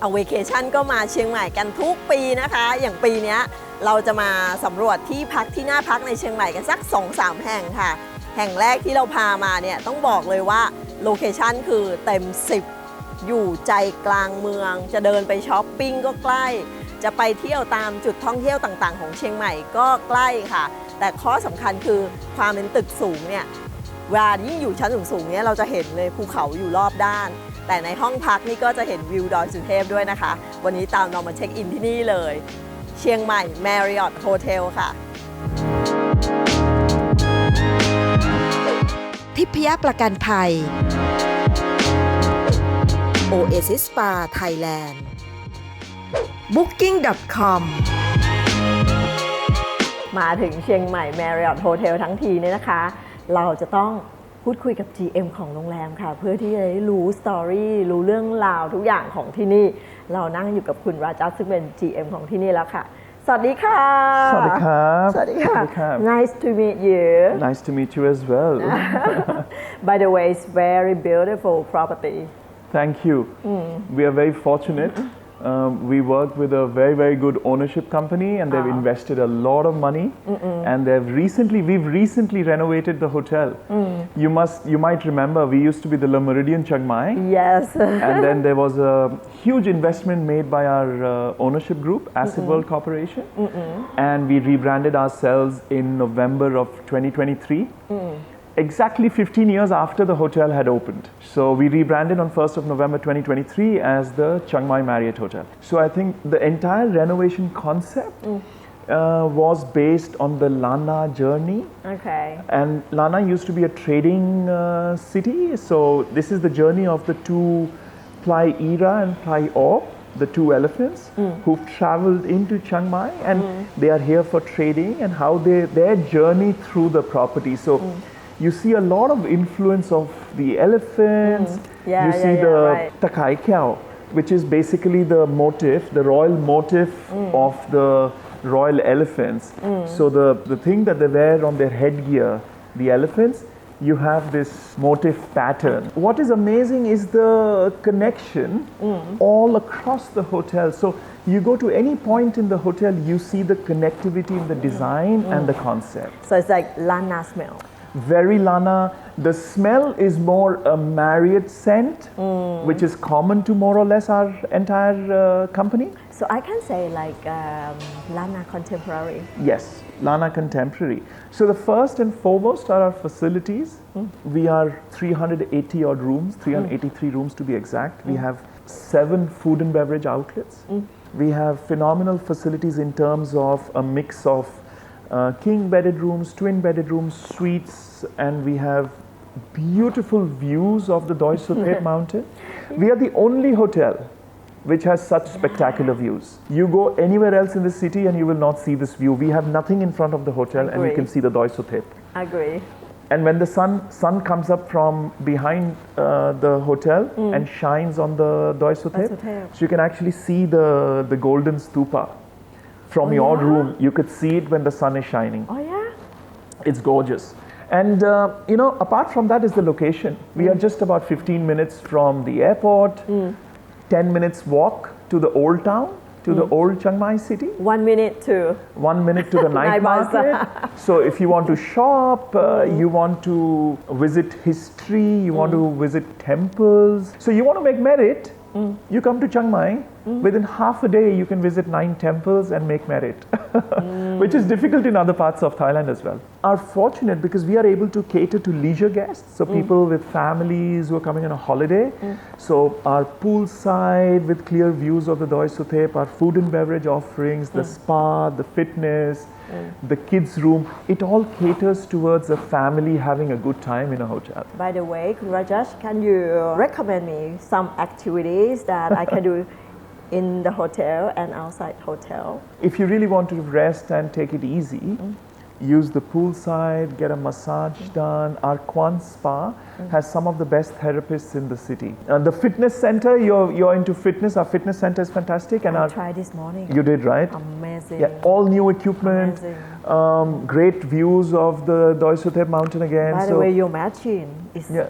เอาเวเคชั่นก็มาเชียงใหม่กันทุกปีนะคะ อย่างปีนี้เราจะมาสำรวจที่พักที่น่าพักในเชียงใหม่กันสัก 2-3 แห่งค่ะ แห่งแรกที่เราพามาเนี่ยต้องบอกเลยว่าโลเคชั่นคือเต็ม 10 อยู่ใจกลางเมือง จะเดินไปช้อปปิ้งก็ใกล้ จะไปเที่ยวตามจุดท่องเที่ยวต่างๆ ของเชียงใหม่ก็ใกล้ค่ะ แต่ข้อสำคัญคือความเป็นตึกสูงเนี่ยเวลายิ่งอยู่ชั้นสูงๆเนี่ยเราจะเห็นเลยภูเขาอยู่รอบด้าน แต่ในห้องพักนี่ก็จะเห็นวิวดอยสุเทพด้วยนะคะ วันนี้ตามเรามาเช็คอินที่นี่เลย เชียงใหม่ Marriott Hotel ค่ะ ทิพยประกันภัย Oasis Spa Thailand Booking.com มาถึงเชียงใหม่ Marriott Hotel ทั้งทีเนี่ยนะคะ เราจะต้อง พูดคุยกับ GM ของโรงแรมค่ะ เพื่อที่จะได้รู้สตอรี่รู้เรื่องราวทุกอย่างของที่นี่ เรานั่งอยู่กับคุณราจัสซึ่งเป็น GM ของที่นี่แล้วค่ะ สวัสดีค่ะ สวัสดีครับ สวัสดีค่ะ สวัสดีครับ Nice to meet you Nice to meet you as well. By the way it's very beautiful property Thank you. We are very fortunate. Um, we work with a very, very good ownership company, and they've invested a lot of money. And they've recently, we've recently renovated the hotel. You must, you might remember, we used to be the Le Meridien Chiang Mai. Yes and then there was a huge investment made by our uh, ownership group, Acid World Corporation, and we rebranded ourselves in November of 2023. Exactly 15 years after the hotel had opened. So we rebranded on 1st of November 2023 as the Chiang Mai Marriott Hotel. So I think the entire renovation concept uh, was based on the Lana journey Okay and Lana used to be a trading uh, city. So this is the journey of the two Plai Ira and Plai Op, the two elephants who've traveled into Chiang Mai and they are here for trading and how they their journey through the property. So you see a lot of influence of the elephants. Mm-hmm. Yeah, you see yeah, the right. Takai Kiao, which is basically the motif, the royal motif mm. of the royal elephants. Mm. So the, the thing that they wear on their headgear, the elephants, you have this motif pattern. What is amazing is the connection mm. all across the hotel. So you go to any point in the hotel, you see the connectivity in the design and the concept so it's like Lana smell very Lana. The smell is more a Marriott scent, mm. which is common to more or less our entire uh, company. so I can say like um, Lana contemporary Yes, Lana Contemporary. So the first and foremost are our facilities. Mm. We are 380 odd rooms, mm. 383 rooms to be exact. We have seven food and beverage outlets. We have phenomenal facilities in terms of a mix of uh, king bedded rooms, twin bedded rooms, suites, and we have beautiful views of the Doi mountain. We are the only hotel which has such spectacular views. You go anywhere else in the city and you will not see this view. We have nothing in front of the hotel and you can see the Doi agree And when the sun sun comes up from behind uh, the hotel and shines on the Sothet. so you can actually see the, the golden stupa from oh, your yeah? room. You could see it when the sun is shining. oh yeah It's gorgeous. And uh, you know, apart from that is the location. We are mm. just about 15 minutes from the airport, mm. 10 minutes walk to the old town, to the mm. old Chiang Mai city, one minute to one minute to the night Night market. so if you want to shop, uh, you want to visit history, you want to visit temples, so you want to make merit, you come to Chiang Mai. Mm-hmm. Within half a day, you can visit nine temples and make merit, which is difficult in other parts of Thailand as well. Are fortunate because we are able to cater to leisure guests, so mm. people with families who are coming on a holiday. Mm. So our poolside with clear views of the Doi Suthep, our food and beverage offerings, the mm. spa, the fitness, the kids' room, it all caters towards a family having a good time in a hotel. By the way, Rajesh, can you recommend me some activities that I can do in the hotel and outside hotel? If you really want to rest and take it easy, use the poolside, get a massage done. Our Kwan Spa has some of the best therapists in the city. Uh, the fitness center, you're, you're into fitness, our fitness center is fantastic. And I our, tried this morning. you did, right? Amazing. Yeah, all new equipment, Amazing. um, great views of the Doi Suthep mountain again. By the so- way, your machine is Yeah.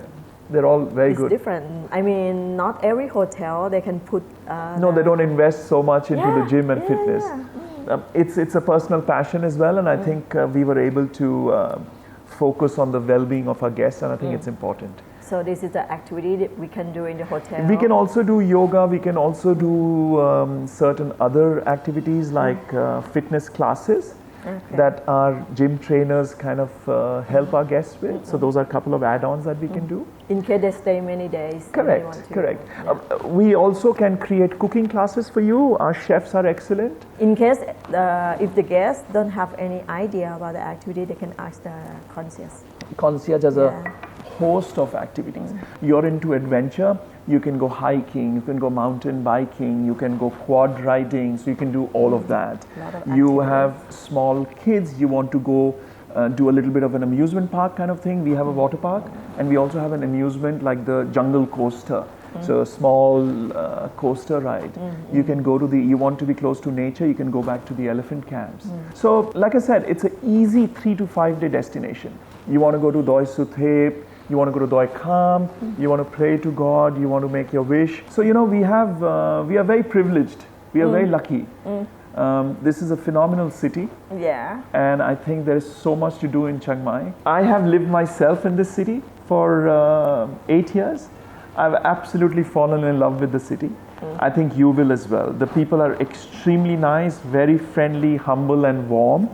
They're all very good. It's good. different. I mean, not every hotel they can put. Uh, No, they don't invest so much into the gym and yeah, fitness. yeah. Um, it's it's a personal passion as well, and I think uh, we were able to uh, focus on the well-being of our guests, and I think it's important. So this is the activity that we can do in the hotel. We can also do yoga. We can also do um, certain other activities like uh, fitness classes Okay. that our gym trainers kind of uh, help our guests with. So those are a couple of add-ons that we can do. In case they stay many days. Correct, want to- correct. Yeah. Uh, we also can create cooking classes for you. Our chefs are excellent. In case uh, if the guests don't have any idea about the activity, they can ask the concierge. concierge has Yeah. a host of activities. You're into adventure, you can go hiking, you can go mountain biking, you can go quad riding, so you can do all of that. Lot of You have small kids, you want to go uh, do a little bit of an amusement park kind of thing. We have a water park, and we also have an amusement like the jungle coaster. So a small uh, coaster ride. You can go to the. You want to be close to nature. You can go back to the elephant camps. So, like I said, it's an easy three to five day destination. You want to go to Doi Suthep, you want to go to Doi Kham, you want to pray to God, you want to make your wish. So, you know, we have, uh, we are very privileged, we are very lucky. Um, this is a phenomenal city, Yeah. and I think there is so much to do in Chiang Mai. I have lived myself in this city for uh, eight years. I've absolutely fallen in love with the city. I think you will as well. The people are extremely nice, very friendly, humble, and warm.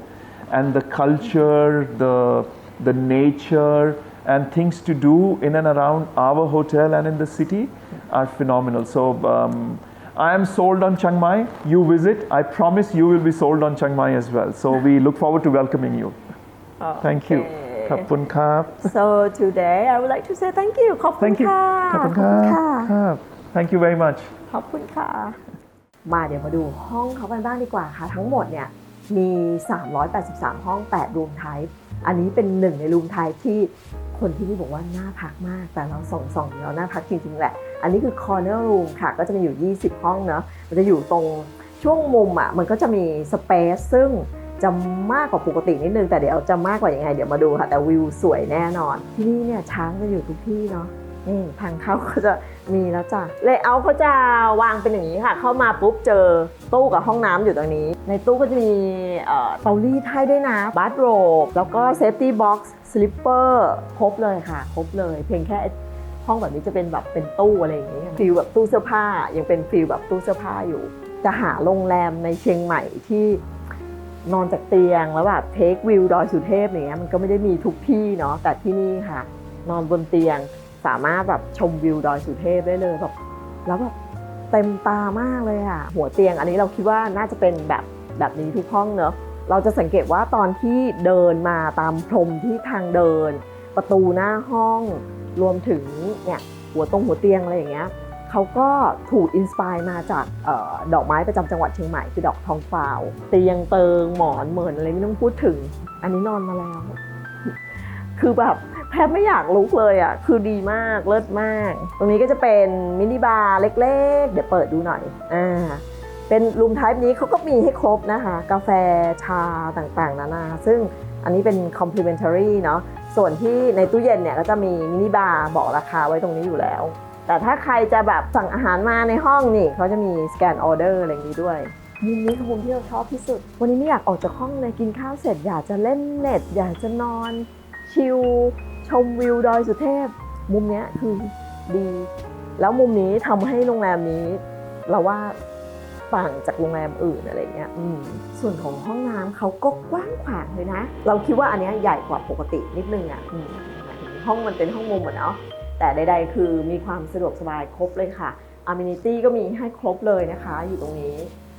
And the culture, the, the nature, and things to do in and around our hotel and in the city are phenomenal. So, um, I am sold on Chiang Mai. You visit, I promise you will be sold on Chiang Mai as well. So, we look forward to welcoming you. Thank you. Okay. ขอบคุณครับ So today I would like to say thank you ขอบคุณ Thank you ค่ะ ขอบคุณครับครับ Thank you very much ขอบคุณค่ะ มาเดี๋ยวมาดูห้องเขากันบ้างดีกว่าค่ะ ทั้งหมดเนี่ยมี 383 ห้อง 8 รูมไทป์ อันนี้เป็นหนึ่งในรูมไทยที่คนที่นี่บอกว่าน่าพักมาก แต่เราส่องส่องๆเราน่าพักจริงๆแหละ อันนี้คือ corner room ค่ะ ก็จะมีอยู่ 20 ห้องเนาะ มันจะอยู่ตรงช่วงมุมอะ มันก็จะมีสเปซซึ่งจะมากกว่าปกตินิดนึง แต่เดี๋ยวจะมากกว่ายังไง เดี๋ยวมาดูค่ะ แต่วิวสวยแน่นอน ที่นี่เนี่ยช้างจะอยู่ทุกที่เนาะ นี่ทางเข้าก็จะมีแล้วจ้ะเลเยอร์เขาจะวางเป็นอย่างนี้ค่ะ เข้ามาปุ๊บเจอตู้กับห้องน้ำอยู่ตรงนี้ ในตู้ก็จะมีเตารีดให้ด้วยนะบัตโรบแล้วก็เซฟตี้บ็อกซ์สลิปเปอร์ครบเลยค่ะ ครบเลย เพียงแค่ห้องแบบนี้จะเป็นแบบเป็นตู้อะไรอย่างนี้ฟิลแบบตู้เสื้อผ้ายังเป็นฟิลแบบตู้เสื้อผ้าอยู่ จะหาโรงแรมในเชียงใหม่ที่นอนจากเตียงแล้วแบบเทควิวดอยสุเทพอย่างเงี้ยมันก็ไม่ได้มีทุกที่เนาะแต่ที่นี่ค่ะ นอนบนเตียง สามารถแบบชมวิวดอยสุเทพได้เลยแบบแล้วแบบเต็มตามากเลยอะหัวเตียงอันนี้เราคิดว่าน่าจะเป็นแบบแบบนี้ทุกห้องเนอะเราจะสังเกตว่าตอนที่เดินมาตามพรมที่ทางเดิน ประตูหน้าห้อง รวมถึงเนี่ยหัวตรงหัวเตียงอะไรอย่างเงี้ยเขาก็ถูกอินสปายมาจากออดอกไม้ประจำจังหวัดเชียงใหม่คือดอกทองฟาวเตียงเติงหมอนเหมือนอะไรไม่ต้องพูดถึง อันนี้นอนมาแล้ว คือแบบ บไม่อยากลุกเลยอะ คือดีมาก เลิศมาก ตรงนี้ก็จะเป็นมินิบาร์เล็กๆ เดี๋ยวเปิดดูหน่อย อ่า เป็นรูมไทป์นี้เขาก็มีให้ครบนะคะ กาแฟ ชาต่างๆ นานา ซึ่งอันนี้เป็น complimentary เนาะ ส่วนที่ในตู้เย็นเนี่ยก็จะมีมินิบาร์บอกราคาไว้ตรงนี้อยู่แล้ว แต่ถ้าใครจะแบบสั่งอาหารมาในห้องนี่เขาจะมีสแกนออเดอร์อะไรอย่างนี้ด้วยมุมนี้คือมุมที่เราชอบที่สุด วันนี้ไม่อยากออกจากห้องเลยกินข้าวเสร็จอยากจะเล่นเน็ต อยากจะนอนชิล ชมวิวดอยสุเทพ มุมเนี้ยคือดี แล้วมุมนี้ทำให้โรงแรมนี้ เราว่าต่างจากโรงแรมอื่นอะไรเงี้ยส่วนของห้องน้ำเขาก็กว้างขวางเลยนะ เราคิดว่าอันเนี้ยใหญ่กว่าปกตินิดนึงอะห้องมันเป็นห้องมุมอะเนาะแต่ใดๆคือมีความสะดวกสบายครบเลยค่ะอ m ม n i t y ก็มีให้ครบเลยนะคะ อยู่ตรงนี้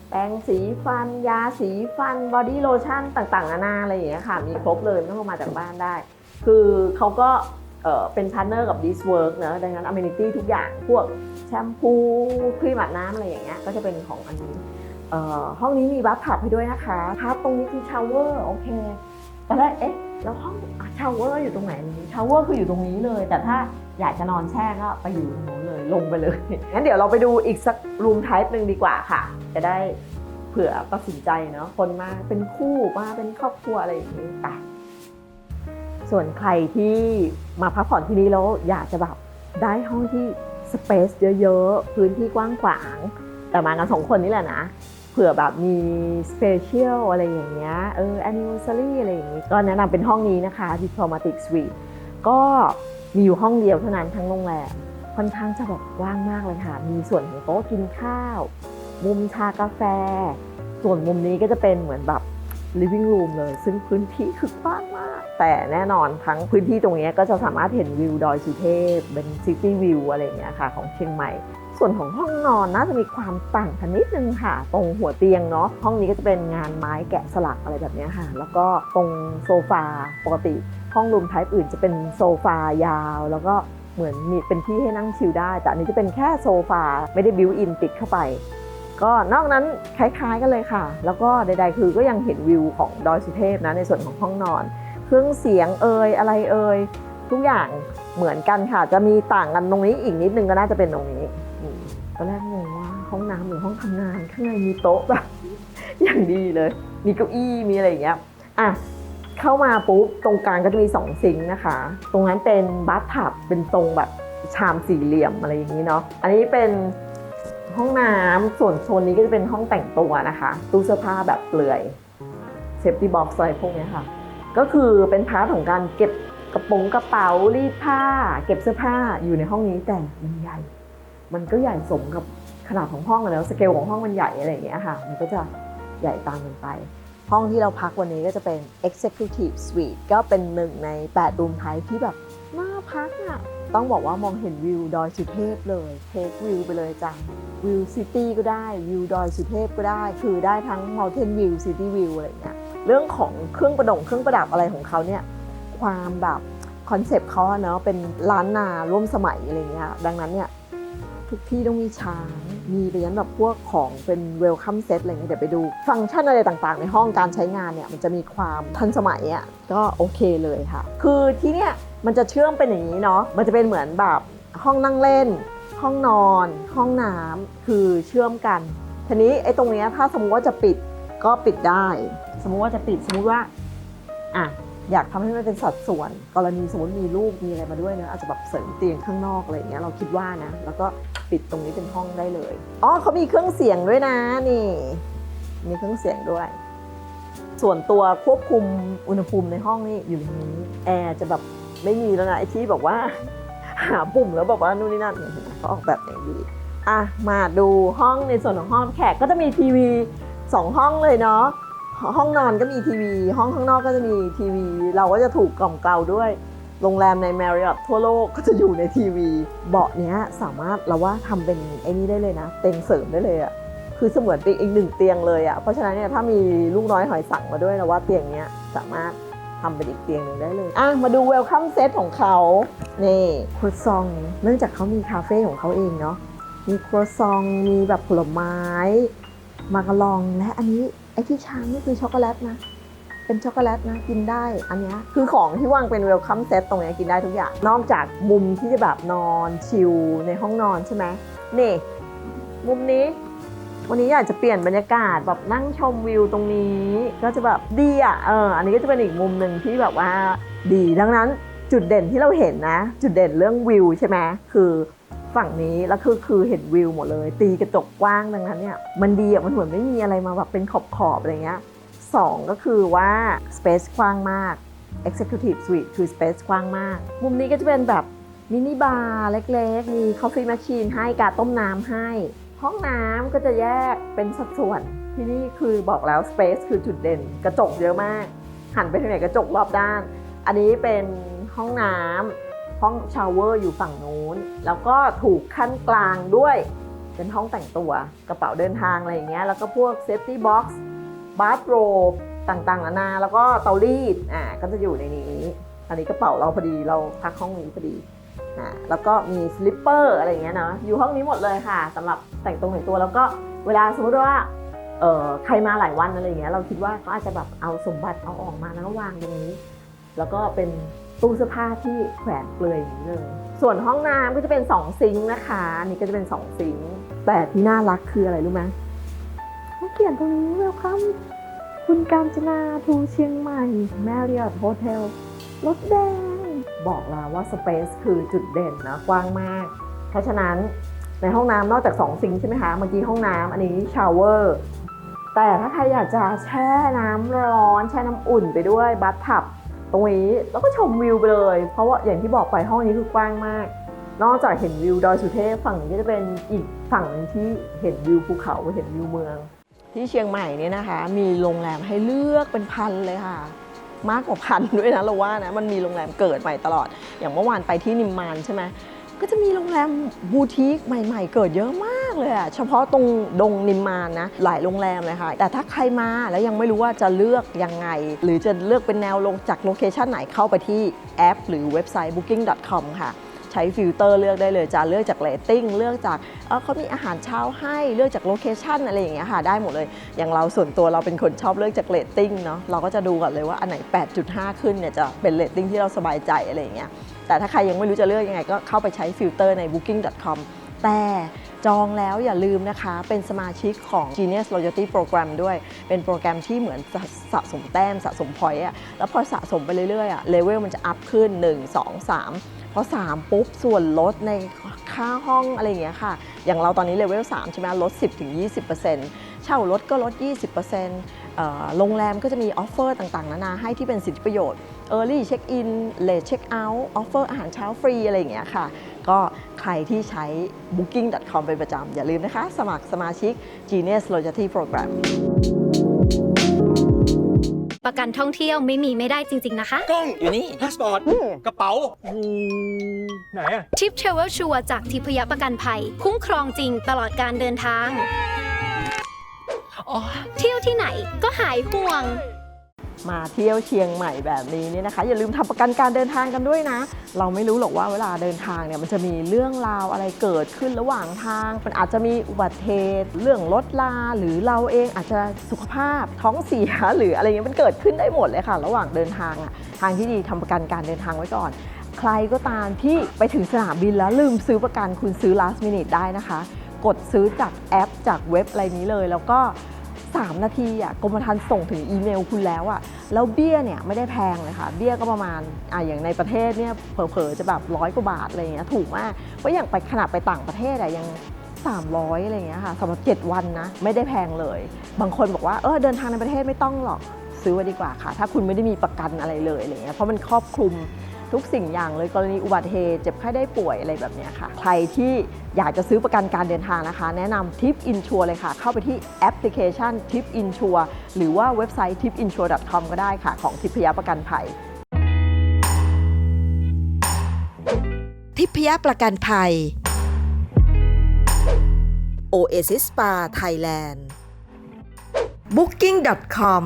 แปรงสีฟัน ยาสีฟัน บอดี้โลชั่นต่างๆ นานาอะไรอย่างเงี้ยค่ะ มีครบเลยไม่ต้องมาจากบ้านได้ คือเขาก็เอ่อเป็นพาร์ทเนอร์กับ This Work นะดังนั้น Amenity ทุกอย่างพวกแชมพูครีมอาบน้ำอะไรอย่างเงี้ยก็จะเป็นของอันนี้ห้องนี้มีบัฟทับให้ด้วยนะคะทับตรงนี้คือชาวเวอร์โอเคตอนแรกเอ๊ะแล้วห้องชาวเวอร์อยู่ตรงไหนชาวเวอร์คืออยู่ตรงนี้เลย แต่ถ้าอยากจะนอนแช่ก็ไปอยู่ตรงนู้นเลยลงไปเลยงั้นเดี๋ยวเราไปดูอีกสักรูมไทป์หนึ่งดีกว่าค่ะ จะได้เผื่อตัดสินใจเนาะคนมาเป็นคู่มาเป็นครอบครัวอะไรอย่างนี้ไป ส่วนใครที่มาพักผ่อนที่นี่แล้วอยากจะแบบได้ห้องที่สเปซเยอะๆ พื้นที่กว้างขวาง แต่มากันสองคนนี่แหละนะ เผื่อแบบมีสเปเชียลอะไรอย่างเงี้ย เออ anniversary อะไรอย่างงี้ ก็แนะนำเป็นห้องนี้นะคะ diplomatic suite ก็มีอยู่ห้องเดียวเท่านั้นทั้งโรงแรม ค่อนข้างจะแบบกว้างมากเลยค่ะ มีส่วนของโต๊ะกินข้าว มุมชากาแฟ ส่วนมุมนี้ก็จะเป็นเหมือนแบบ living room เลย ซึ่งพื้นที่คือกว้างมาก แต่แน่นอนทั้งพื้นที่ตรงนี้ก็จะสามารถเห็นวิวดอยสุเทพ เป็นซิตี้วิวอะไรอย่างเงี้ยค่ะของเชียงใหม่ ส่วนของห้องนอนน่าจะมีความต่างกันนิดนึงค่ะ ตรงหัวเตียงเนาะห้องนี้ก็จะเป็นงานไม้แกะสลักอะไรแบบนี้ค่ะ แล้วก็ตรงโซฟาปกติ ห้องรูมไทป์อื่นจะเป็นโซฟายาว แล้วก็เหมือนมีเป็นที่ให้นั่งชิลได้ แต่อันนี้จะเป็นแค่โซฟาไม่ได้บิวอินติดเข้าไป ก็นอกนั้นคล้ายๆกันเลยค่ะ แล้วก็ใด ๆ คือก็ยังเห็นวิวของดอยสุเทพนะในส่วนของห้องนอน เครื่องเสียงเอ่ยอะไรเอ่ยทุกอย่างเหมือนกันค่ะ จะมีต่างกันตรงนี้อีกนิดนึงก็น่าจะเป็นตรงนี้ตอนแรกงงว่าห้องน้ำหรือห้องทำงานข้างในมีโต๊ะแบบอย่างดีเลย มีเก้าอี้มีอะไรอย่างเงี้ยอะเข้ามาปุ๊บตรงกลางก็จะมีสองซิงค์นะคะ ตรงนั้นเป็นบัตทับเป็นตรงแบบชามสี่เหลี่ยมอะไรอย่างนี้เนาะอันนี้เป็น ห้องน้ำส่วนโซนนี้ก็จะเป็นห้องแต่งตัวนะคะตู้เสื้อผ้าแบบเปลือยเซฟตี้บ็อกซ์อะไรพวกนี้ค่ะ ก็คือเป็นพาร์ทของการเก็บกระโปรงกระเป๋ารีดผ้า เก็บเสื้อผ้าอยู่ในห้องนี้แต่มันใหญ่ มันก็ใหญ่สมกับขนาดของห้องแล้วสเกลของห้องมันใหญ่อะไรอย่างเงี้ยค่ะ มันก็จะใหญ่ตามกันไป ห้องที่เราพักวันนี้ก็จะเป็น Executive Suite ก็เป็นหนึ่งใน8รูมไทป์ที่แบบน่าพักอะ ต้องบอกว่ามองเห็นวิวดอยสุเทพเลยเทควิวไปเลยจ้ะวิวซิตี้ก็ได้วิวดอยสุเทพก็ได้ คือได้ทั้ง Mountain View City View อะไรเงี้ยเรื่องของเครื่องประดงเครื่องประดับอะไรของเขาเนี่ยความแบบคอนเซปต์เขาเนาะเป็นล้านนาร่วมสมัยอะไรเงี้ยดังนั้นเนี่ยทุกที่ต้องมีช้าง มีเรียนแบบพวกของเป็นเวลคัมเซตอะไรเงี้ยเดี๋ยวไปดู ฟังก์ชันอะไรต่างๆ ในห้องการใช้งานเนี่ยมันจะมีความทันสมัยอะก็โอเคเลยค่ะ คือที่เนี่ยมันจะเชื่อมเป็นอย่างนี้เนาะมันจะเป็นเหมือนแบบห้องนั่งเล่น ห้องนอน ห้องน้ำคือเชื่อมกันทีนี้ไอ้ตรงเนี้ยถ้าสมมติว่าจะปิดก็ปิดได้ สมมุติว่าจะปิดสมมุติว่าอะอยากทำให้มันเป็นสัดส่วน กรณีสมมติมีลูกมีอะไรมาด้วยเนะอาจจะแบบเสริมเตียงข้างนอกอะไรเงี้ยเราคิดว่านะ แล้วก็ ปิดตรงนี้เป็นห้องได้เลย อ๋อเขามีเครื่องเสียงด้วยนะนี่ มีเครื่องเสียงด้วย ส่วนตัวควบคุมอุณหภูมิในห้องนี่อยู่ในนี้แอร์จะแบบไม่มีแล้วนะไอที่บอกว่า หาปุ่มแล้วบอกว่านู่นนี่นั่นเห็นไหมเขาออกแบบอย่างดีอะมาดูห้องในส่วนของห้องแขกก็จะมีทีวีสองห้องเลยเนาะห้องนอนก็มีทีวี ห้องข้างนอกก็จะมีทีวี เราก็จะถูกกล่อมเกลาด้วย โรงแรมใน Marriott ทั่วโลกก็จะอยู่ในทีวี เบาะเนี้ยสามารถเราว่าทำเป็นไอ้นี่ได้เลยนะ เตียงเสริมได้เลยอะคือเสมือนเป็นอีกหนึ่งเตียงเลยอะเพราะฉะนั้นเนี่ยถ้ามีลูกน้อยหอยสังมาด้วยเราว่าเตียงเนี้ยสามารถทำเป็นอีกเตียงหนึ่งได้เลย อะ มาดูเวลคัมเซตของเขา นี่ครัวซอง เนื่องจากเขามีคาเฟ่ของเขาเองเนาะ มีครัวซอง มีแบบผลไม้ มากะลอง และอันนี้ไอ้ที่ชามนี่คือช็อกโกแลตนะ เป็นช็อกโกแลตนะกินได้อันนี้คือของที่วางเป็นเวลคัมเซตตรงนี้กินได้ทุกอย่าง นอกจากมุมที่จะแบบนอนชิลในห้องนอนใช่ไหมนี่ มุมนี้ วันนี้อยากจะเปลี่ยนบรรยากาศแบบนั่งชมวิวตรงนี้ ก็จะแบบดีอะเอออันนี้ก็จะเป็นอีกมุมหนึ่งที่แบบว่าดีดังนั้นจุดเด่นที่เราเห็นนะ จุดเด่นเรื่องวิวใช่ไหมคือฝั่งนี้แล้วคือคือเห็นวิวหมดเลย ตีกระจกกว้างดังนั้นเนี่ยมันดีอะมันเหมือนไม่มีอะไรมาแบบเป็นขอบขอบๆอะไรเงี้ย สองก็คือว่า Space กว้างมาก Executive Suite คือ Space กว้างมาก มุมนี้ก็จะเป็นแบบมินิบาร์เล็กๆ มี Coffee Machine ให้กาต้มน้ำให้ ห้องน้ำก็จะแยกเป็นสัดส่วน ที่นี่คือบอกแล้ว Space คือจุดเด่น กระจกเยอะมาก หันไปทางไหนกระจกรอบด้าน อันนี้เป็นห้องน้ำห้องชาวเวอร์อยู่ฝั่งนู้น แล้วก็ถูกขั้นกลางด้วย เป็นห้องแต่งตัวกระเป๋าเดินทางอะไรอย่างเงี้ยแล้วก็พวก Safety Box บ บาร์โรบต่างๆนานา แล้วก็เตารีดอ่าก็จะอยู่ในนี้ อันนี้กระเป๋าเราพอดีเราพักห้องนี้พอดีอ่าแล้วก็มีสลิปเปอร์อะไรอย่างเงี้ยเนาะอยู่ห้องนี้หมดเลยค่ะสำหรับแต่งตรงแต่งตัวแล้วก็เวลาสมมติว่าเออใครมาหลายวันอะไรอย่างเงี้ยเราคิดว่าเขาอาจจะแบบเอาสมบัติเอาออกมาแล้วก็วางตรงนี้ แล้วก็เป็นตู้เสื้อผ้าที่แขวนเปลือยอย่างนี้เลยส่วนห้องน้ำก็จะเป็น 2 ซิงค์นะคะอันนี่ก็จะเป็น 2 ซิงค์แต่ที่น่ารักคืออะไรรู้ไหม เขาเขียนตรงนี้เวลคัมคุณการจนาทูเชียงใหม่ Marriott Hotel รถแดง บอกแล้วว่าสเปซคือจุดเด่นนะกว้างมาก เพราะฉะนั้นในห้องน้ำนอกจาก2ซิงใช่ไหมคะเมื่อกี้ห้องน้ำอันนี้ชาวเวอร์แต่ถ้าใครอยากจะแช่น้ำร้อน แช่น้ำอุ่นไปด้วยบัตทับตรงนี้แล้วก็ชมวิวไปเลย เพราะว่าอย่างที่บอกไปห้องนี้คือกว้างมาก นอกจากเห็นวิวดอยสุเทพฝั่งนี้จะเป็นอีกฝั่งหนึงที่เห็นวิวภูเขาเห็นวิวเมือง ที่เชียงใหม่เนี่ยนะคะ มีโรงแรมให้เลือกเป็นพันเลยค่ะ มากกว่าพันด้วยนะเราว่านะมันมีโรงแรมเกิดใหม่ตลอด อย่างเมื่อวานไปที่นิมมานใช่ไหมก็จะมีโรงแรมบูติกใหม่ ๆ เกิดเยอะมากเลยอะเฉพาะตรงดงนิมมานนะ หลายโรงแรมเลยค่ะ แต่ถ้าใครมาแล้วยังไม่รู้ว่าจะเลือกยังไง หรือจะเลือกเป็นแนวลงจากโลเคชันไหนเข้าไปที่แอป หรือเว็บไซต์ booking.com ค่ะ ใช้ฟิลเตอร์เลือกได้เลยจะเลือกจากเรตติ้งเลือกจากเออเขามีอาหารเช้าให้เลือกจากโลเคชันอะไรอย่างเงี้ยค่ะได้หมดเลย อย่างเราส่วนตัวเราเป็นคนชอบเลือกจากเรตติ้งเนาะเราก็จะดูก่อนเลยว่าอันไหน 8.5 ขึ้นเนี่ยจะเป็นเรตติ้งที่เราสบายใจอะไรอย่างเงี้ยแต่ถ้าใครยังไม่รู้จะเลือกยังไงก็เข้าไปใช้ฟิลเตอร์ใน booking.com แต่จองแล้วอย่าลืมนะคะ เป็นสมาชิกของ Genius Loyalty Program ด้วย เป็นโปรแกรมที่เหมือนสะสะสมแต้มสะสมพอยต์อะแล้วพอสะสมไปเรื่อยๆอะเลเวลมันจะอัพขึ้น 1 2 3 อ 3 ปุ๊บ ส่วนลดในค่าห้องอะไรอย่างเงี้ยค่ะ อย่างเราตอนนี้เลเวล3ใช่ไหมลด 10-20%เช่ารถก็ลด 20%เอ่อโรงแรมก็จะมีออฟเฟอร์ต่างๆ นานาให้ที่เป็นสิทธิประโยชน์ Early Check In Late Check Out ออฟเฟอร์อาหารเช้าฟรี อะไรอย่างเงี้ยค่ะ ก็ใครที่ใช้ booking.com เป็นประจำอย่าลืมนะคะ สมัครสมาชิก Genius Loyalty Program ประกันท่องเที่ยวไม่มีไม่ได้จริง ๆ นะคะ กล้องอยู่นี่พาสปอร์ตกระเป๋าอืมไหนอะทิปเทรเวลชัวจากทิพยประกันภัย คุ้มครองจริงตลอดการเดินทางอ๋อเที่ยวที่ไหนก็หายห่วง มาเที่ยวเชียงใหม่แบบนี้เนี่ยนะคะ อย่าลืมทำประกันการเดินทางกันด้วยนะ เราไม่รู้หรอกว่าเวลาเดินทางเนี่ยมันจะมีเรื่องราวอะไรเกิดขึ้นระหว่างทาง มันอาจจะมีอุบัติเหตุเรื่องรถลาหรือเราเองอาจจะสุขภาพท้องเสียหรืออะไรเงี้ยมันเกิดขึ้นได้หมดเลยค่ะ ระหว่างเดินทางอะทางที่ดีทำประกันการเดินทางไว้ก่อนใครก็ตามที่ไปถึงสนามบินแล้วลืมซื้อประกันคุณซื้อ last minute ได้นะคะ กดซื้อจากแอปจากเว็บอะไรนี้เลย แล้วก็ 3 นาทีอะกรมธรรม์ส่งถึงอีเมลคุณแล้วอะแล้วเบี้ยเนี่ยไม่ได้แพงเลยค่ะเบี้ยก็ประมาณอะอย่างในประเทศเนี่ยเผลอๆจะแบบร้อยกว่าบาทอะไรเงี้ยถูกมากเพราะอย่างไปขนาดไปต่างประเทศอะยัง300อะไรอย่างเงี้ยค่ะสำหรับ 7 วันนะ ไม่ได้แพงเลย บางคนบอกว่าเออเดินทางในประเทศไม่ต้องหรอกซื้อไว้ดีกว่าค่ะ ถ้าคุณไม่ได้มีประกันอะไรเลยอะไรเงี้ยเพราะมันครอบคลุม ทุกสิ่งอย่างเลยกรณีอุบัติเหตุเจ็บไข้ได้ป่วยอะไรแบบนี้ค่ะ ใครที่อยากจะซื้อประกันการเดินทางนะคะ แนะนำ Tip Insure เลยค่ะ เข้าไปที่แอปพลิเคชัน Tip Insure หรือว่าเว็บไซต์ tipinsure.com ก็ได้ค่ะ ของทิพยประกันภัย ทิพยประกันภัย Oasis Spa Thailand Booking.com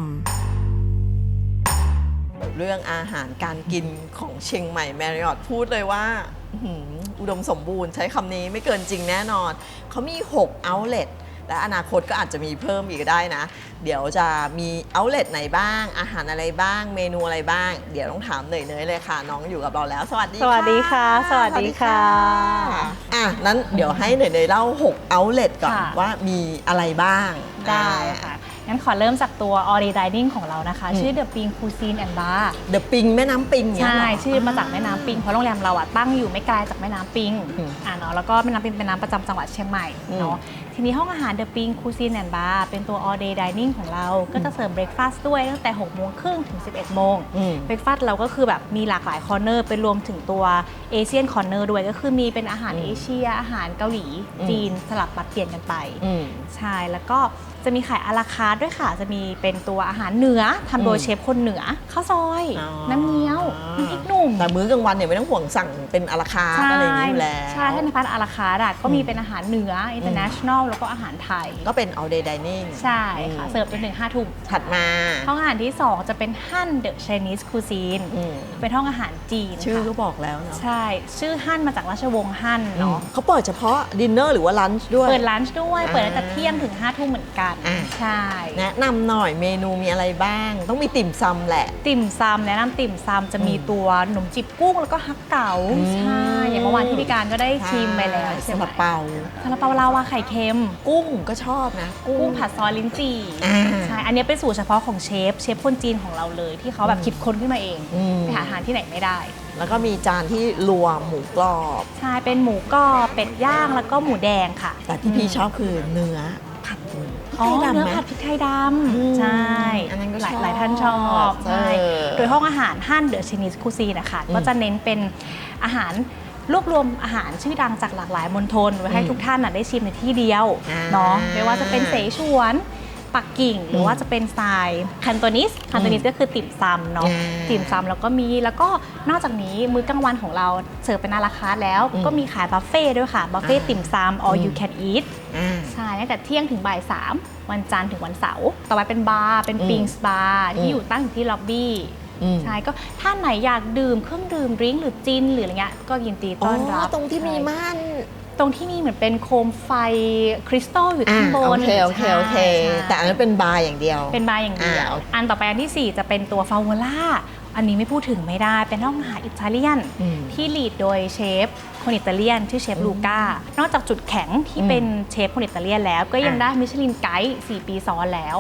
เรื่องอาหารการกินของเชียงใหม่แมริออทพูดเลยว่าอื้อหืออุดมสมบูรณ์ใช้คำนี้ไม่เกินจริงแน่นอน เขามี 6 outlet และอนาคตก็อาจจะมีเพิ่มอีกก็ได้นะ เดี๋ยวจะมี outlet ไหนบ้าง อาหารอะไรบ้าง เมนูอะไรบ้าง เดี๋ยวต้องถามเนยเนยๆเลยค่ะ น้องอยู่กับเราแล้ว สวัสดีสวัสดีค่ะ สวัสดีค่ะอะ นั้นเดี๋ยวให้เนยเนยๆเล่า 6 outlet ก่อนค่ะว่ามีอะไรบ้างได้ค่ะ งั้นขอเริ่มจากตัว All Day Dining ของเรานะคะอืมชื่อ The Ping Cuisine and Bar เดอะปิงแม่น้ำปิงเนี่ยใช่เหรชื่อมาจากแม่น้ำปิง เพราะโรงแรมเราอะตั้งอยู่ไม่ไกลจากแม่น้ำปิงอืมอ่าเนาะแล้วก็แม่น้ำปิงเป็นน้ำประจำจังหวัดเชียงใหม่เนาะทีนี้ห้องอาหาร The Ping Cuisine and Bar เป็นตัว All Day Dining ของเรา ก็จะเสิร์ฟเบรคฟาสต์ด้วยตั้งแต่6โมงครึ่งถึง 11โมง อืม เบรคฟาสต์เราก็คือแบบมีหลากหลายคอร์เนอร์ไปรวมถึงตัวเอเชียนคอร์เนอร์ด้วยก็คือมีเป็นอาหารอืมเอเชีย อาหารเกาหลี อืม จีนสลับปัดเปลี่ยนกันไป อืม ใช่ แล้วก็ จะมีขายอาราคาร์ทด้วยค่ะ จะมีเป็นตัวอาหารเหนือทำโดยอืมเชฟคนเหนือข้าวซอย อ๋อ น้ำเงี้ยวน้ำพริกหนุ่มแต่มื้อกลางวันเนี่ยไม่ต้องห่วงสั่งเป็นอาราคาร์ทใช่อะไรอย่างนี้อยู่แล้ว ใช่ถ้าในพาร์ทอาราคาร์ทอะก็มีเป็นอาหารเหนือ international แล้วก็อาหารไทย ก็เป็น all day dining ใช่ค่ะอืมเสิร์ฟจนถึง5ทุ่มถัดมาห้องอาหารที่ 2 จะเป็นฮั่นเดอะ Chinese Cuisine อืมเป็นห้องอาหารจีนชื่อค่ะก็บอกแล้วเนาะใช่ ชื่อฮั่นมาจากราชวงศ์ฮั่นเนาะเนาะเขาเปิดเฉพาะดินเนอร์หรือว่าลันช์ด้วย เปิดร้านด้วยอ่าเปิดตั้งแต่เที่ยงถึง5ทุ่มเหมือนกันอะ ใช่แนะนำหน่อยเมนูมีอะไรบ้าง ต้องมีติ่มซำแหละ ติ่มซำแนะนำติ่มซำจะมีอืมตัวขนมจีบกุ้งแล้วก็ฮักเก๋าอืมใช่อย่างเมื่อวานที่พี่การก็ได้ชิมไปแล้วซาใช่ไหมลาเปาซาลาเปาลาวาไข่เค็ม กุ้งก็ชอบนะกุ้งผัดซอสลิ้นจี่อ่าใช่ อันนี้เป็นสูตรเฉพาะของเชฟ เชฟคนจีนของเราเลย ที่เขาแบบคิดค้นขึ้นมาเอง อืม ไปหาทานที่ไหนไม่ได้ แล้วก็มีจานที่รวมหมูกรอบ ใช่ เป็นหมูกรอบเป็ดย่างแล้วก็หมูแดงค่ะแต่ที่พี่ชอบคือเนื้อ ไทยดำเนื้อไหมผัดพริกไทยดอืมำใช่อันนั้นก็หลายชอบหลายท่านชอบใช่เออ โดยห้องอาหารฮั่นเดอะชนิสคูซีนะคะอืมก็จะเน้นเป็นอาหารรวบรวมอาหารชื่อดังจากหลากหลายมณฑลไว้ให้อืมทุกท่านน่ะได้ชิมในที่เดียวอ่า เนาะไม่ว่าจะเป็นเสฉวน ปักกิ่ง หรือว่าจะเป็นสไตล์คันโตนิสคันโตนิสก็คือติ่มซำเนาะอ่าติ่มซำแล้วก็มีแล้วก็นอกจากนี้มื้อกลางวันของเราเสิร์ฟเป็นอาราคาร์ทแล้วอืมก็มีขายบัฟเฟ่ต์ด้วยค่ะบัฟเฟ่ต์อ่าติ่มซำ all อืม you can eat อ่าใช่ตั้งแต่เที่ยงถึงบ่ายสามวันจันทร์ถึงวันเสาร์ต่อไปเป็นบาร์เป็นอืมปิงส์บาร์อืที่มอยู่ตั้งอยู่ที่ล็อบบี้อืมใช่ก็ถ้าไหนอยากดื่มเครื่องดื่มดริงก์หรือจินหรืออะไรเงี้ยก็ยินดีต้อนรับตรงที่มีใช่ม่าน ตรงที่มีเหมือนเป็นโคมไฟคริสตัลอยู่อ่าข้างบโอนเคโอเคโอเคใช่ใช่แต่อันนั้นเป็นบาร์อย่างเดียว เป็นบาร์อย่างเดียวอ่าโอเคอันต่อไปอันที่ 4 จะเป็นตัวฟาวล่าอันนี้ไม่พูดถึงไม่ได้ เป็นห้องอาหารอิตาเลียนอืมที่ลีดโดยเชฟคนอิตาเลียนชื่อเชฟลูก้านอกจากจุดแข็งที่อืมเป็นเชฟคนอิตาเลียนแล้ว ก็ยังอะได้มิชลินไกด์4ปีซ้อนแล้ว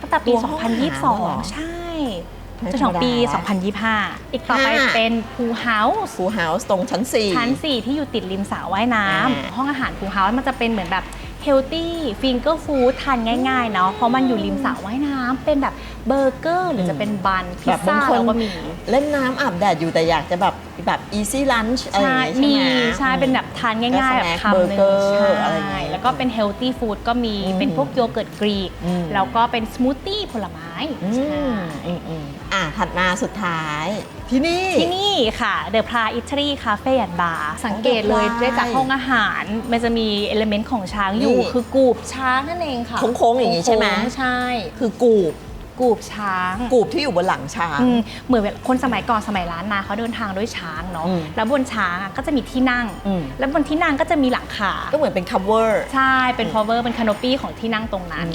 ตั้งแต่ปีตัวห้องอาหารเหรอ2022 ใช่ไม่ จนถึงปีธรรมดา2025 อีกต่อไปห้าเป็นพูเฮาส์ฟูเฮาส์ตรงชั้นสี่ชั้น 4 ที่อยู่ติดริมสระว่ายน้อ่าำห้องอาหารพูเฮาส์มันจะเป็นเหมือนแบบเฮลตี้ฟิงเกอร์ฟู้ดทานง่ายๆเนาะเพราะมันอยู่ริมสระว่ายน้ำเป็นแบบ เบอร์เกอร์ หรือจะเป็นบันพิซแบบบาซ่างคนเราก็มี เล่นน้ำอาบแดดอยู่แต่อยากจะแบบแบบ easy lunch อะไรอใช่ย่างมีงี้ใช่ไหมใช่เป็นแบบทานง่ายๆก็แบบ snack คำหนึ่งเบอร์เกอร์ใช่อะไรอย่างเงี้ยแล้วก็เป็นเฮลตี้ฟู้ดก็มีอืมเป็นพวกโยเกิร์ตกรีกอืมแล้วก็เป็นสมูทตี้ผลไม้อืใช่มอืมอืมอะถัดมาสุดท้ายที่นี่ที่นี่ค่ะเดอะพราอิตาลีคาเฟ่แอนด์บาร์สังเกตเลย The Pride ได้จากห้องอาหาร มันจะมีเอลเมนต์ของช้างอยู่นี่คือกูบช้างนั่นเองค่ะโค้งๆอย่างนี้ใช่ไหมโค้งๆใช่ คือกูบ กูบช้างกูบที่อยู่บนหลังช้าง อืมเหมือนแบบคนสมัยก่อนสมัยล้านนาเขาเดินทางด้วยช้างเนาะอืมแล้วบนช้างอะก็จะมีที่นั่ง อืม แล้วบนที่นั่งก็จะมีหลังคาก็เหมือนเป็น cover ใช่เป็น cover เป็น canopy ของที่นั่งตรงนั้น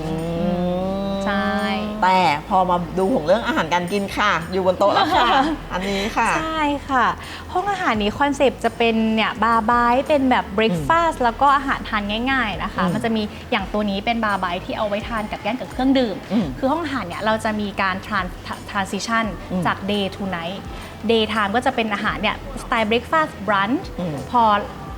ใช่ แต่พอมาดูของเรื่องอาหารการกินค่ะ อยู่บนโต๊ะแล้วค่ะ อันนี้ค่ะ ใช่ค่ะ ห้องอาหารนี้คอนเซปต์จะเป็นเนี่ยบาร์บายเป็นแบบเบรคฟาสต์แล้วก็อาหารทานง่ายๆนะคะ อืมมันจะมีอย่างตัวนี้เป็นบาร์บายที่เอาไว้ทานกับแก้มกับเครื่องดื่ม อืมคือห้องอาหารเนี่ยเราจะมีการ trans transition อืมจาก day to night day time ก็จะเป็นอาหารเนี่ยสไตล์ breakfast brunch อืม พอเอ่อ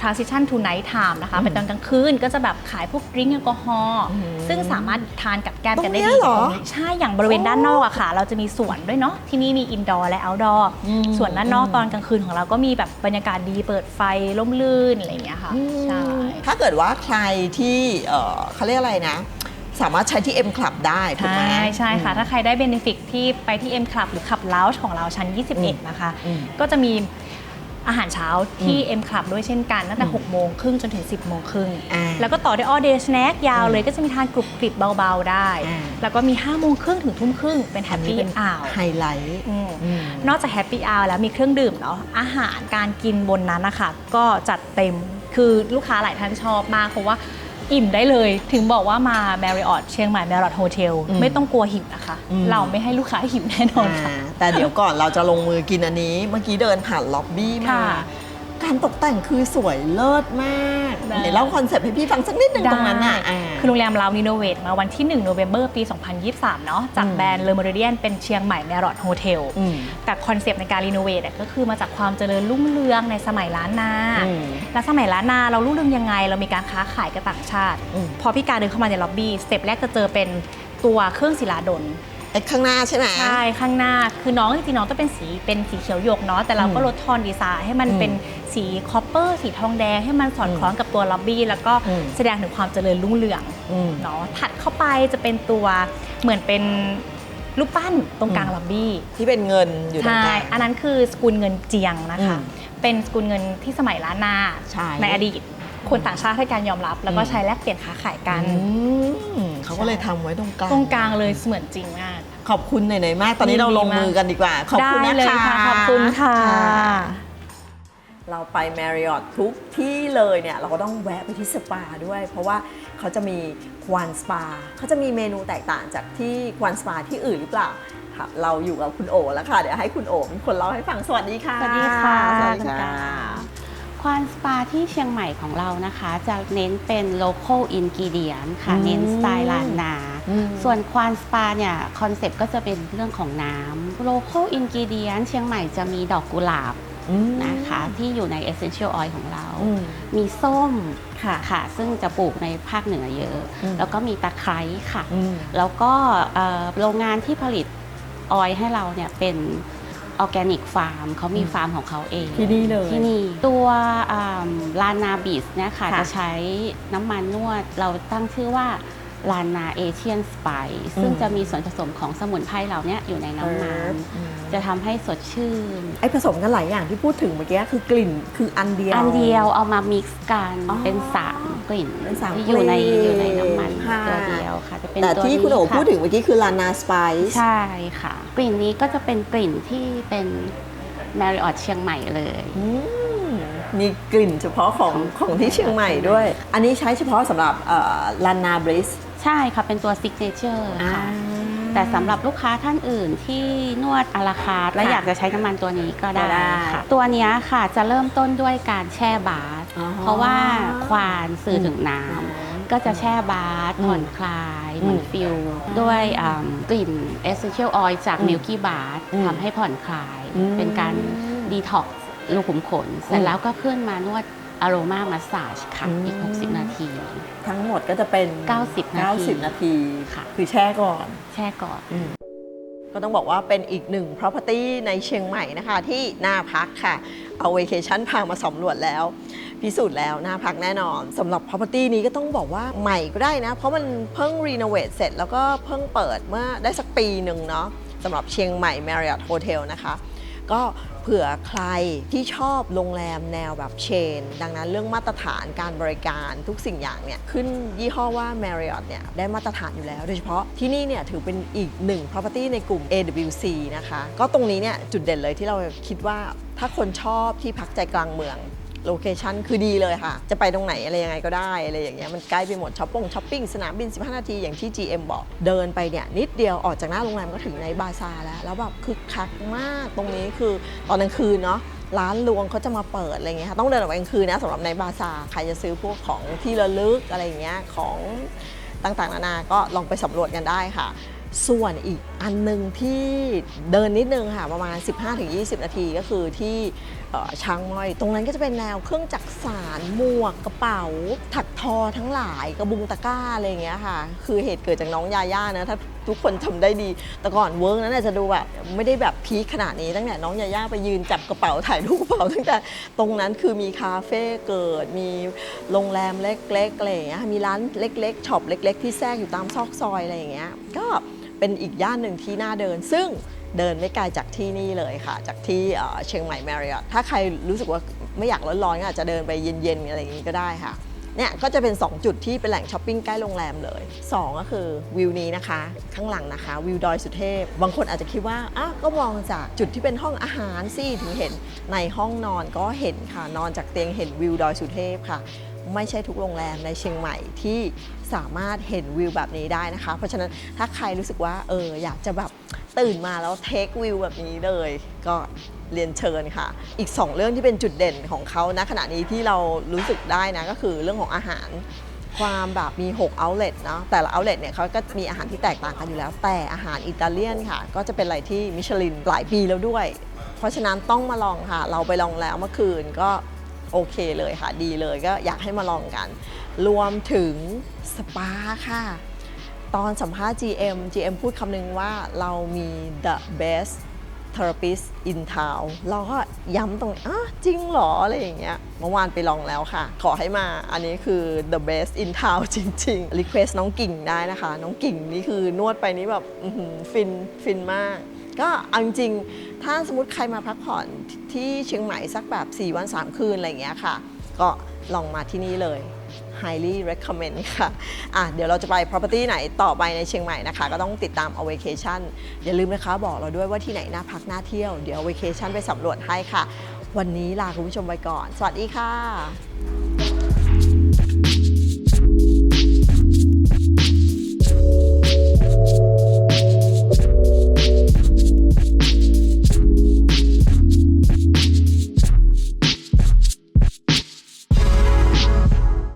transition to night time นะคะเป็นตอนกลางคืนก็จะแบบขายพวกดริงก์แอลกอฮอล์อืมซึ่งสามารถทานกับแก้มกันได้ตรงเนี้ดียเหรอตรงนี้ใช่ อย่างบริเวณด้านนอกอะค่ะ เราจะมีสวนด้วยเนาะที่นี่มีอินดอร์และเอาท์ดอร์อืมส่วนด้านนอกอืมตอนกลางคืนของเราก็มีแบบบรรยากาศดีเปิดไฟร่มรื่นอะไรอย่างเงี้ยค่ะใช่ถ้าเกิดว่าใครที่เอ่อเขาเรียกอะไรนะสามารถใช้ที่ M Club ได้ถูกไหมใช่ใช่ค่ะ ถ้าใครได้เบนฟิตที่ไปที่ M Club หรือ Club Lounge ของเราชั้น 21 นะคะอืมก็จะมี อาหารเช้าที่ M Club ด้วยเช่นกันตั้งแต่6โมงครึ่งจนถึง 10โมงครึ่งอ่าแล้วก็ต่อด้วย all day snack ยาวเลยก็จะมีทานกรุบกริบเบาๆได้อ่าแล้วก็มี5โมงครึ่งถึงทุ่มครึ่งเป็นอันนี้ happy เป็น hour ไฮไลท์อืมอืมนอกจากแฮปปี้อ r แล้วมีเครื่องดื่มเนาะอาหารการกินบนนั้นนะคะก็จัดเต็มคือลูกค้าหลายท่านชอบมากเพราะว่า อิ่มได้เลย ถึงบอกว่ามา Marriott เชียงใหม่ Marriott Hotel อืมไม่ต้องกลัวหิวนะคะ อืม เราไม่ให้ลูกค้าหิวแน่นอนค่ะ อ่าแต่เดี๋ยวก่อนเราจะลงมือกินอันนี้ เมื่อกี้เดินผ่านล็อบบี้มา ค่ะ การตกแต่งคือสวยเลิศมากได้ เดี๋ยวเล่าคอนเซ็ปต์ให้พี่ฟังสักนิดหนึ่งตรงนั้นอะได้อ่าคือโรงแรมเรารีโนเวทมาวันที่1โนเวม ber ปี 2023 เนาะจากอืม แบรนด์เลอม r รเดียนเป็นเชียงใหม่ Marriott Hotel อืม แต่คอนเซปต์ในการรีโนเวทก็คือมาจากความเจริญรุ่งเรืองในสมัยล้านนา อืม และสมัยล้านนาเรารุ่งเรืองยังไง เรามีการค้าขายกับต่างชาติ อืม พอพี่การเดินเข้ามาในล็อบบี้สเต็ปแรกจะเจอเป็นตัวเครื่องศิลาดลไอ้ ข้างหน้าใช่ไหม ใช่ข้างหน้าคือน้องจริงๆน้องต้องเป็นสีเป็นสีเขียวหยกเนาะแต่เราก็อืมลดโทอนดีไซน์ให้มันอืมเป็นสีคอปเปอร์สีทองแดงให้มันสอดคล้องกับตัวล็อบบี้ แล้วก็อืมแสดงถึงความเจริญรุ่งเรืองอืมเนาะถัดเข้าไปจะเป็นตัวเหมือนเป็นรูปปั้นตรงกลางอืมล็อบบี้ที่เป็นเงินอยู่ตรงใช่กลางอันนั้นคือสกุลเงินเจียงนะคะอืมเป็นสกุลเงินที่สมัยล้านนาใช่อดีต คนต่างชาติให้การยอมรับ แล้วก็อืมใช้แลกเปลี่ยนค้าขายกัน อืมเขาก็เลยทำไว้ตรงกลางตรงกลางเลยเสมือนจริงมาก ขอบคุณไหนๆมาก ตอนนี้เราลงมือกันดีกว่า ขอบคุณได้นะเลยคะค่ะขอบคุณค่ะ เราไป Marriott ทุกที่เลยเนี่ย เราก็ต้องแวะไปที่สปาด้วย เพราะว่าเขาจะมีควันสปาเขาจะมีเมนูแตกต่างจากที่ควันสปาที่อื่นหรือเปล่าค่ะเราอยู่กับคุณโอแล้วค่ะ เดี๋ยวให้คุณโอเป็นคนเล่าให้ฟังสวัสดีค่ะสวัสดีค่ะสวัสดีคุณค่ะกาค วานสปาที่เชียงใหม่ของเรานะคะ จะเน้นเป็น local ingredient ค่ะอืมเน้นสไตล์ล้านนาอืมส่วนควานสปาเนี่ยคอนเซปต์ก็จะเป็นเรื่องของน้ำ local ingredient เชียงใหม่จะมีดอกกุหลาบอืมนะคะที่อยู่ใน essential oil ของเราอืมมีส้มค่ะค่ะซึ่งจะปลูกในภาคเหนือเยอะอืมแล้วก็มีตะไคร้ค่ะอืมแล้วก็เอ่อโรงงานที่ผลิตออยล์ให้เราเนี่ยเป็น ออร์แกนิกฟาร์มเขามีฟาร์มของเขาเองที่นี่เลยที่นี่ตัวลานาบิสเนี่ยค่ะค่ะจะใช้น้ำมันนวดเราตั้งชื่อว่า ลานาเอเชียนสไปซึ่งอืมจะมีส่วนผสมของสมุนไพรเหล่านี้อยู่ในน้ำมันอืมจะทำให้สดชื่น ไอ้ผสมกันหลายอย่างที่พูดถึงเมื่อกี้คือกลิ่นคืออันเดียว อันเดียวเอามามิกซ์กันอ๋อเป็นสามกลิ่นเป็นสามที่อยู่ในกลิ่นอยู่ในน้ำมันค่ะตัวเดียวค่ะจะเป็นแต่ตัวที่นี้คุณโอค่ะพูดถึงเมื่อกี้คือลานาสไปซ์ใช่ค่ะ กลิ่นนี้ก็จะเป็นกลิ่นที่เป็น Marriott เชียงใหม่เลยมีกลิ่นเฉพาะของของที่เชียงใหม่ด้วย อันนี้ใช้เฉพาะสำหรับลานาบริส ใช่ค่ะเป็นตัว Signature ค่ะ แต่สำหรับลูกค้าท่านอื่นที่นวดอาราคาร์ทและค่ะอยากจะใช้น้ำมันตัวนี้ก็ได้ก็ได้ค่ะตัวเนี้ยค่ะจะเริ่มต้นด้วยการแช่บาสอ๋อเพราะว่าควานสื่อถึงน้อืมำก็จะแช่บาสอืมผ่อนคลายเหมือนอืมฟิลด้วยอ่ากลิ่น Essential Oil จากอืม Milky Bar อืมทำให้ผ่อนคลายอืมเป็นการดีท็อกซ์รูขุมขน เสร็อืจมแล้วก็ขึ้นมานวด อโรมามาสซาจค่ะอืมอีก 60 นาที ทั้งหมดก็จะเป็น 90 นาที90 นาทีค่ะ คือแช่ก่อน แช่ก่อน ก็ต้องบอกว่าเป็นอีกหนึ่ง property ในเชียงใหม่นะคะ ที่น่าพักค่ะ เอา vacation พามาสำรวจแล้ว พิสูจน์แล้วน่าพักแน่นอนสำหรับ property นี้ก็ต้องบอกว่าใหม่ก็ได้นะ เพราะมันเพิ่งรีโนเวทเสร็จแล้วก็เพิ่งเปิดเมื่อได้สักปีหนึ่งเนาะสำหรับเชียงใหม่ Marriott Hotel นะคะ ก็เผื่อใครที่ชอบโรงแรมแนวแบบเชน ดังนั้นเรื่องมาตรฐานการบริการทุกสิ่งอย่างเนี่ยขึ้นยี่ห้อว่า Marriott เนี่ยได้มาตรฐานอยู่แล้ว โดยเฉพาะที่นี่เนี่ยถือเป็นอีกหนึ่ง property ในกลุ่ม AWC นะคะ ก็ตรงนี้เนี่ยจุดเด่นเลยที่เราคิดว่าถ้าคนชอบที่พักใจกลางเมือง โลเคชันคือดีเลยค่ะ จะไปตรงไหนอะไรยังไงก็ได้อะไรอย่างเงี้ยมันใกล้ไปหมดช้อปปงช้อปปิ้งสนามบิน 15 นาทีอย่างที่ GM บอกเดินไปเนี่ยนิดเดียวออกจากหน้าโรงแรมก็ถึงในบาซาร์แล้ว แล้วแบบคึกคักมากตรงนี้คือตอนกลางคืนเนาะร้านรวงเขาจะมาเปิดอะไรเงี้ยค่ะต้องเดินออกไปกลางคืนนะสำหรับในบาซาร์ใครจะซื้อพวกของที่ระลึกอะไรเงี้ยของต่างๆนานาก็ลองไปสำรวจกันได้ค่ะ ส่วนอีกอันหนึ่งที่เดินนิดนึงค่ะประมาณ 15-20 นาทีก็คือที่ ช้างม้อย ตรงนั้นก็จะเป็นแนวเครื่องจักสานหมวกกระเป๋า ถักทอทั้งหลายกระบุงตะกร้าอะไรอย่างเงี้ยค่ะ คือเหตุเกิดจากน้องยาย่านะถ้าทุกคนจำได้ดี แต่ก่อนเวิร์กนั้นนะจะดูแบบไม่ได้แบบพีคขนาดนี้ตั้งแต่น้องยาย่าไปยืนจับกระเป๋าถ่ายรูปกระเป๋าตั้งแต่ตรงนั้นคือมีคาเฟ่เกิด มีโรงแรมเล็กๆอะไรอย่างเงี้ยมีร้านเล็กๆช็อปเล็ก ๆ ที่แทรกอยู่ตามซอกซอยอะไรอย่างเงี้ยก็เป็นอีกย่านหนึ่งที่น่าเดิน ซึ่ง เดินไม่ไกลจากที่นี่เลยค่ะ จากที่เชียงใหม่แมริออทถ้าใครรู้สึกว่าไม่อยากร้อนๆก็อาจจะเดินไปเย็นๆอะไรอย่างงี้ก็ได้ค่ะเนี่ยก็จะเป็น 2 จุดที่เป็นแหล่งช้อปปิ้งใกล้โรงแรมเลย 2 ก็คือวิวนี้นะคะ ข้างหลังนะคะ วิวดอยสุเทพ บางคนอาจจะคิดว่าอ้าก็มองจากจุดที่เป็นห้องอาหารสิถึงเห็นในห้องนอนก็เห็นค่ะ นอนจากเตียงเห็นวิวดอยสุเทพค่ะ ไม่ใช่ทุกโรงแรมในเชียงใหม่ที่ สามารถเห็นวิวแบบนี้ได้นะคะ เพราะฉะนั้นถ้าใครรู้สึกว่าเอออยากจะแบบตื่นมาแล้วเทควิวแบบนี้เลย ก็เรียนเชิญค่ะ อีก 2 เรื่องที่เป็นจุดเด่นของเขาณขณะนี้ที่เรารู้สึกได้นะก็คือเรื่องของอาหารความแบบมี 6 outlet เนาะแต่ละ outlet เนี่ยเขาก็มีอาหารที่แตกต่างกันอยู่แล้ว แต่อาหารอิตาเลียนค่ะ ก็จะเป็นอะไรที่มิชลินหลายปีแล้วด้วย เพราะฉะนั้นต้องมาลองค่ะ เราไปลองแล้วเมื่อคืนก็โอเคเลยค่ะ ดีเลยก็อยากให้มาลองกัน รวมถึงสปาค่ะ ตอนสัมภาษณ์ GM GM พูดคำนึงว่าเรามี the best therapist in town เราก็ย้ำตรงอะจริงเหรอ อะไรอย่างเงี้ย เมื่อวานไปลองแล้วค่ะ ขอให้มา อันนี้คือ the best in town จริงๆ request น้องกิ่งได้นะคะ น้องกิ่งนี่คือนวดไปนี่แบบฟิน ฟินมาก ก็เอาจริงๆถ้าสมมติใครมาพักผ่อนที่เชียงใหม่สักแบบ 4 วัน 3 คืน อะไรอย่างเงี้ยค่ะ ก็ลองมาที่นี่เลย highly recommend ค่ะอะ เดี๋ยวเราจะไป property ไหนต่อไปในเชียงใหม่นะคะ ก็ต้องติดตาม a vacation อย่าลืมนะคะบอกเราด้วยว่าที่ไหนน่าพักน่าเที่ยว เดี๋ยว vacation ไปสำรวจให้ค่ะ วันนี้ลาคุณผู้ชมไปก่อน สวัสดีค่ะ